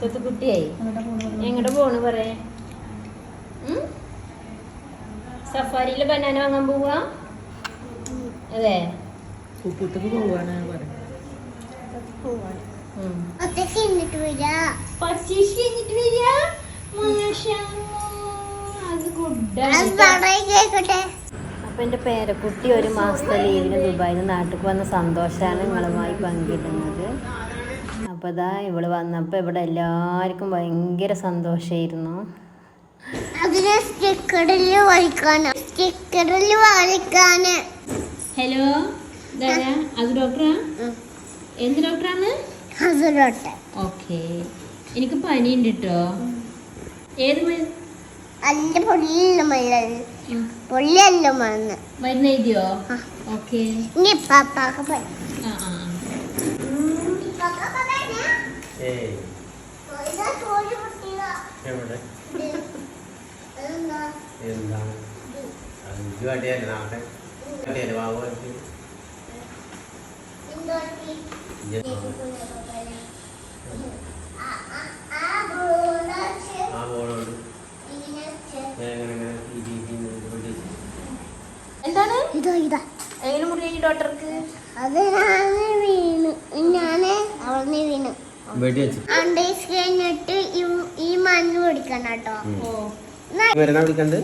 സ്വത്ത് കുട്ടിയായി എങ്ങോട്ട് പോണ് പറയേ? സഫാരിയിൽ ബനാന വാങ്ങാൻ പോവാ? അതെ. പോവാണ് അപ്പം എന്റെ പേരക്കുട്ടി ഒരു മാസത്തെ ലീവിന് ദുബായിൽ നിന്ന് നാട്ടിൽ വന്ന സന്തോഷമാണ് നിങ്ങളുമായി പങ്കിടുന്നത്. അപ്പോൾ ഇതാ ഇവൾ വന്നപ്പോൾ ഇവിടെ എല്ലാവർക്കും ഭയങ്കര സന്തോഷമായിരുന്നു അതിന് സ്റ്റിക്കറിൽ സ്റ്റിക്കറിൽ ഹലോ അത് ഡോക്ടറാ. എന്ത് ഡോക്ടറാണ് ഓക്കെ എനിക്ക് പനിയുണ്ട് കേട്ടോ ഏത് മരുന്ന് അല്ല മരുന്ന് പൊള്ളിയല്ല മരുന്ന്. മരുന്ന് എഴുതിയോ? ഓക്കെ ഇനി പാപ്പാക്ക് പനി ആ ആ ആ. ഏയ് എവിടെ? എന്താണ് അഞ്ചു വണ്ടിയല്ലേ നാട്ടെ വണ്ടിയല്ലേ ബാബു ആ എന്താണ്? ഇതാ ഇതാ. എങ്ങനെ മുറിയായി ഡോക്ടർക്ക് അത് അണ്ടേസ് കഴിഞ്ഞിട്ട് ഈ- മണ്ണ് പിടിക്കണം കേട്ടോ. ഓ. വരുന്ന വിളിക്കണ്ട്?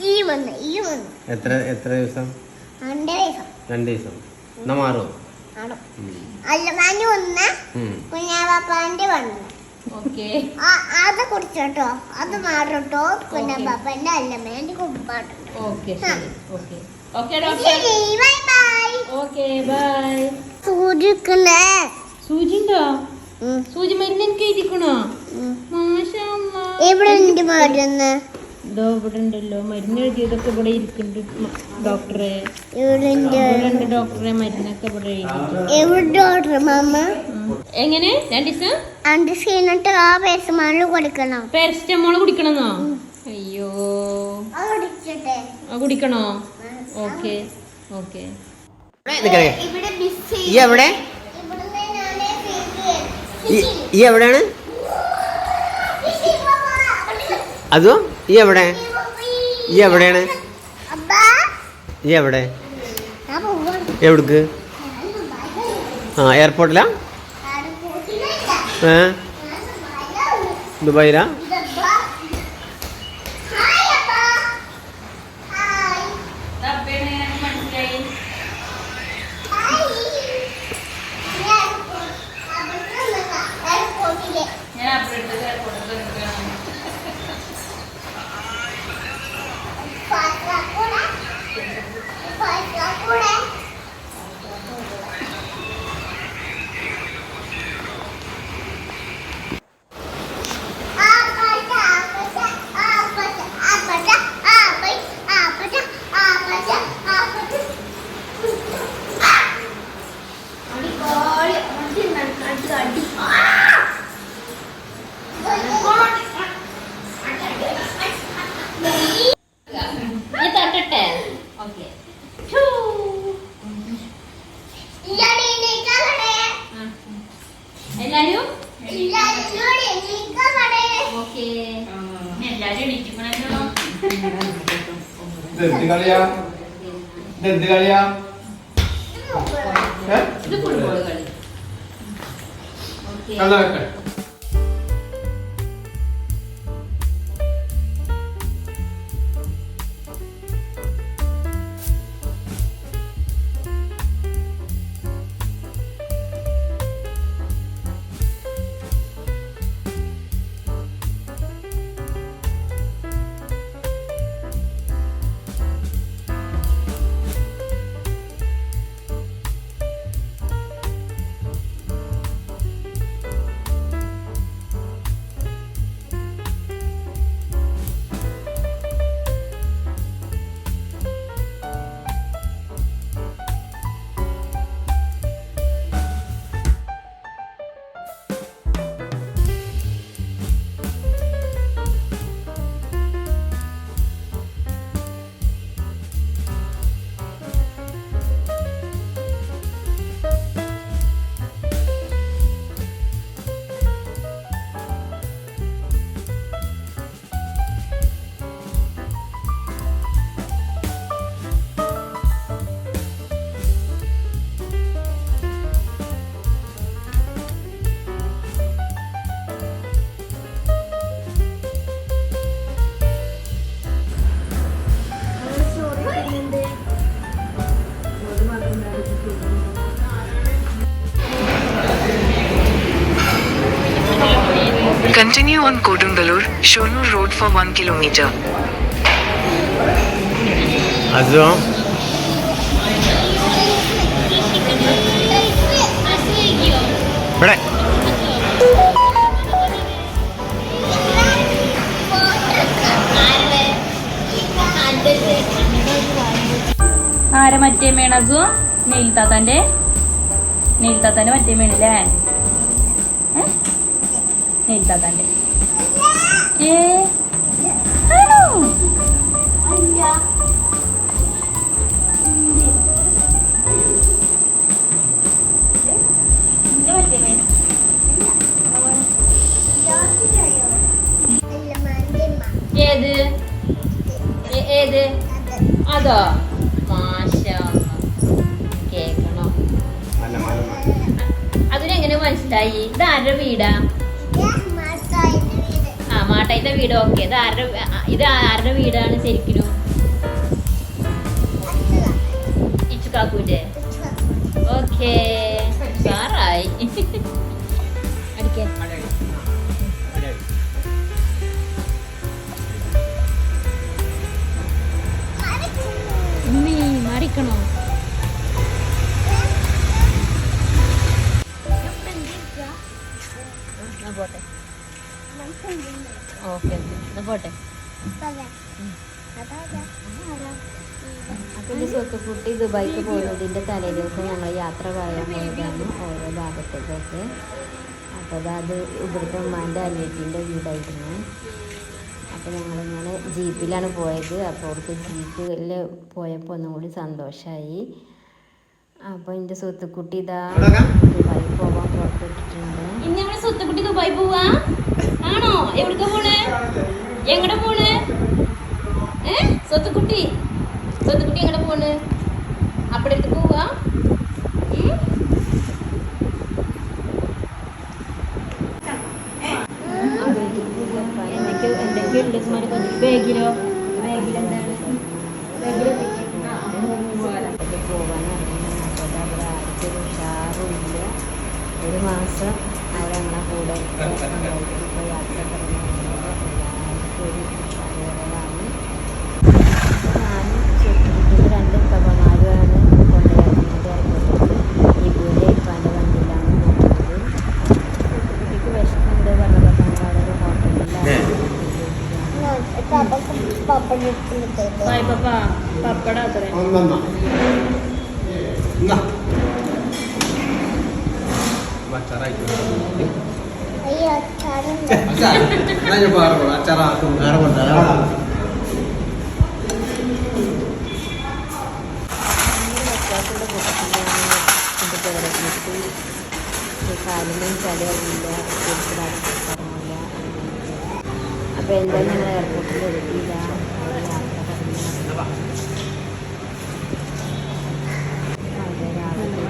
ഈ വന്ന് ഈ വന്ന്. എത്ര എത്ര ദിവസം? രണ്ട് ദിവസം. രണ്ട് ദിവസം. എന്നാ മാറുമോ ആണോ ഉം. അല്ല മഞ്ഞ് ഒന്ന്. വന്ന്. വണ്ണ് ആ അത് കുടിച്ചോട്ടോ അത് മാറട്ടോ കുഞ്ഞാപ്പാപ്പന്റെ അല്ലമ്മേന്റെ കുമ്പാട്ടുണ്ട് സൂചിക്കുന്നേ ശരി. സൂചി മരുന്ന് എനിക്ക് എഴുതിക്കണോ എവിടെ ഉണ്ട് മരുന്ന്? ഇതോ ഇവിടെ ഉണ്ടല്ലോ മരുന്ന് എഴുതിയതൊക്കെ ഇവിടെ ഇരിക്കുന്നുണ്ട് ഡോക്ടറെ. ഇവിടെ ഉണ്ട് ഇവിടെ ഉണ്ട് ഡോക്ടറെ മരുന്നൊക്കെ ഇവിടെ എവിടെ ഡോക്ടർ മാമ? എങ്ങനെ? രണ്ട് ദിവസം അണ്ട് സീനിട്ട് ആ പേസമാനിൽ കൊടുക്കണം. പാരസിറ്റമോൾ കുടിക്കണമെന്നോ? അയ്യോ. കുടിക്കണോ? ഓക്കെ. ഓക്കെ. ഇവിടെ എവിടെ? ഈ- എവിടെയാണ്? അതോ ഈ എവിടെ? ഈ എവിടെയാണ്? ഈ എവിടെ? എവിടേക്ക്? ആ എയർപോർട്ടിലാ ഏ? ദുബായിലാ? ഇതെന്ത് കളിയാ? ഇതെന്ത് കളിയാ? ഏ? കളി. Okay Continue on Kodungalur, Shonur Road for 1 kilometer. Azam. ഇവിടെ ആരെ മറ്റേ മേണസു നെയിൽ താത്താന്റെ നെയിൽ താത്താന്റെ മറ്റേ മേണില്ലേ നെയിൽ താത്താന്റെ ഏ? ആണോ? ഏത്? ഏത്? അതോ? മാഷ കേക്കണോ? അതിനെങ്ങനെ മനസ്സിലായി? ഇത് ആരുടെ വീടാ? മാട്ടായിന്റെ വീട് ഓക്കെ. ഇത് ആരുടെ ഇത് ആരുടെ വീടാണ് ശരിക്കും ഇച്ചുക്കാക്കൂന്റെ ഓക്കേ. സാറായി ഓക്കെ എന്നാ പോട്ടെ. അപ്പോൾ സ്വത്തുക്കുട്ടി ദുബായിക്ക് പോകുന്നതിന്റെ തലേ ദിവസം ഞങ്ങൾ യാത്ര പറയാൻ പോയതാണ് ഓരോ ഭാഗത്തേക്കൊക്കെ അപ്പോൾ അത് ഇവിടുത്തെ ഉമ്മാന്റെ അനിയത്തിന്റെ വീടായിരുന്നു. അപ്പോൾ ഞങ്ങളിങ്ങനെ ജീപ്പിലാണ് പോയത്. അപ്പോൾ അവിടുത്തെ ജീപ്പിൽ പോയപ്പോൾ ഒന്നും കൂടി സന്തോഷമായി അപ്പോൾ എന്റെ സുഹൃത്തുക്കുട്ടി ഇതാ ദുബായി പോകാൻ പുറപ്പെട്ടിട്ടുണ്ട്. സ്വത്തുക്കുട്ടി ദുബായി പോവാ? ആണോ എവിടേക്കാ പോണേ എങ്ങടെ പോണേ ഏ സ്വത്തുക്കുട്ടി സ്വത്തുക്കുട്ടി എങ്ങടെ പോണ് അപ്പടേക്ക് പോവാ ഇപ്പോൾ യാത്ര തുടങ്ങി എല്ലാവർക്കും ഒരു ഉഷാറുകളാണ് ഞാനും ചുറ്റുകുട്ടിക്ക് രണ്ട് കവമാരുമാണ് കൊണ്ടുവരുന്നത് എയർപോർട്ടിൽ ഇബുവിന്റെ ഇപ്പാന്റെ വണ്ടിയിലാണ് പോകുന്നത് ചുറ്റുകുട്ടിക്ക് വിശക്കുണ്ട് പറഞ്ഞപ്പോൾ ഞങ്ങൾ ഒരു ഹോട്ടലിലാണ് പപ്പട അത്രേ ഒന്നെന്നാ എന്നാ അയ്യോ അച്ചാറും വ്യത്യാസമുള്ള കൂട്ടത്തിലാണ് എന്റെ പേരക്കുട്ടി കാലിനും ചളിയാവില്ല പറഞ്ഞില്ല അപ്പോൾ എന്തായാലും ഞങ്ങൾ എയർപോർട്ടിൽ എത്തിയില്ല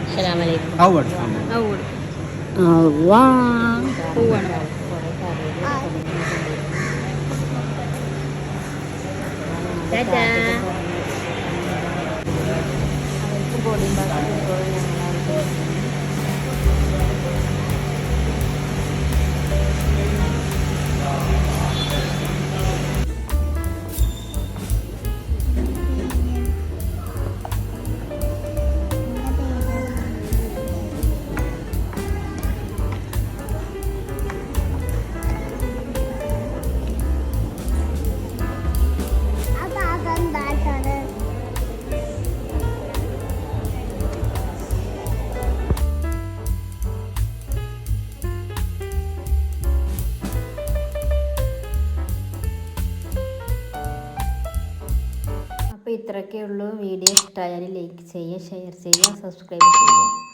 അസ്സലാമലൈക്കും Awa. Tada. Tada. അപ്പോൾ ഇത്രയൊക്കെ വീഡിയോ ഇഷ്ടമായാൽ ലൈക്ക് ചെയ്യുക ഷെയർ ചെയ്യുക സബ്സ്ക്രൈബ് ചെയ്യുക.